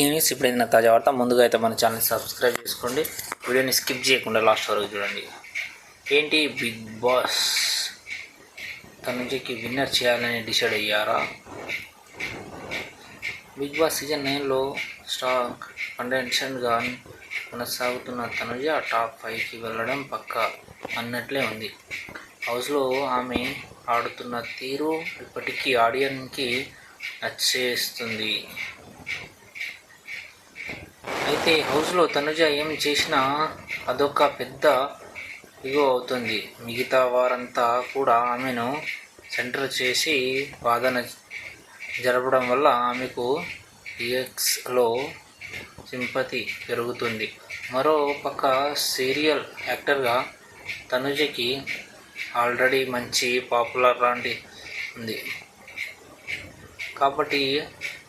News ఇప్పుడైనా తాజా వార్త. ముందుగా అయితే మన ఛానల్ సబ్స్క్రైబ్ చేసుకోండి. వీడియోని స్కిప్ చేయకుండా లాస్ట్ వరకు చూడండి. ఏంటి బిగ్ బాస్ తనుజకి విన్నర్ చేయాలని డిసైడ్ అయ్యారా? బిగ్ బాస్ సీజన్ నైన్లో స్టార్ కంటెన్షన్గా కొనసాగుతున్న తనుజ టాప్ ఫైవ్కి వెళ్ళడం పక్క అన్నట్లే ఉంది. హౌస్లో ఆమె ఆడుతున్న తీరు ఇప్పటికీ ఆడియన్కి నచ్చేస్తుంది. అయితే హౌస్లో తనుజ ఏం చేసినా అదొక పెద్ద ఇగో అవుతుంది. మిగతా వారంతా కూడా ఆమెను సెంటర్ చేసి వాదన జరపడం వల్ల ఆమెకు ఎక్స్లో సింపతి పెరుగుతుంది. మరో పక్క సీరియల్ యాక్టర్గా తనుజకి ఆల్రెడీ మంచి పాపులర్ లాంటి ఉంది. కాబట్టి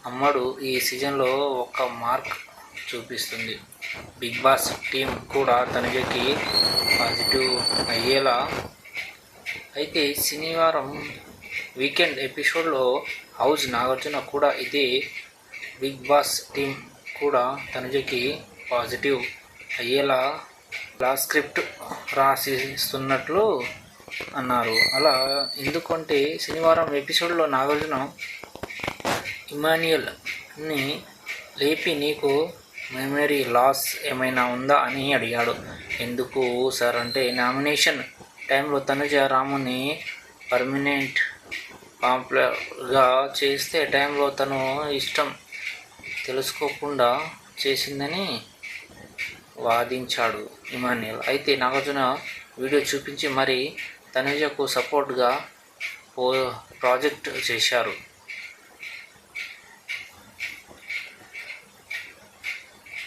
అమ్మడు ఈ సీజన్లో ఒక మార్క్ చూపిస్తుంది. బిగ్ బాస్ టీం కూడా తనుజకి పాజిటివ్ అయ్యేలా. అయితే శనివారం వీకెండ్ ఎపిసోడ్లో హౌస్ నాగార్జున కూడా ఇదే బిగ్ బాస్ టీం కూడా తనుజకి పాజిటివ్ అయ్యేలా లా స్క్రిప్ట్ రాసిస్తున్నట్లు అన్నారు. అలా ఎందుకంటే శనివారం ఎపిసోడ్లో నాగార్జున ఇమాన్యుయల్ని లేపి నీకు మెమరీ లాస్ ఏమైనా ఉందా అని అడిగాడు. ఎందుకు సార్? అంటే నామినేషన్ టైంలో తనుజ రాముని పర్మనెంట్ పాంప్లర్గా చేస్తే టైంలో తను ఇష్టం తెలుసుకోకుండా చేసిందని వాదించాడు ఇమాన్యుల్ అయితే నాగార్జున వీడియో చూపించి మరి తనుజకు సపోర్ట్గా పో ప్రాజెక్ట్ చేశారు.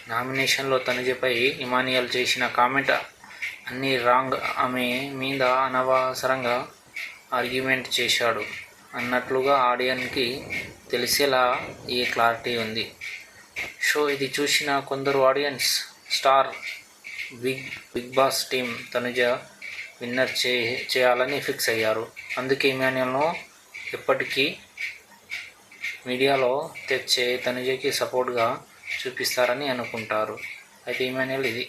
నామినేషన్లో తనుజపై ఇమానియల్ చేసిన కామెంట్ అన్ని రాంగ్ ఆమె మీద అనవసరంగా ఆర్గ్యుమెంట్ చేశాడు. అన్నట్లుగా ఆడియన్కి తెలిసేలా ఈ క్లారిటీ ఉంది. షో ఇది చూసిన కొందరు audience star Bigg Bigg Boss team Tanuja winner చే చేయాలని ఫిక్స్ అయ్యారు. అందుకే ఇమాన్యుల్ను ఎప్పటికీ మీడియాలో తెచ్చే తనుజకి సపోర్ట్గా చూపిస్తారని అనుకుంటారు. అయితే ఇమాన్యుల్ ఇది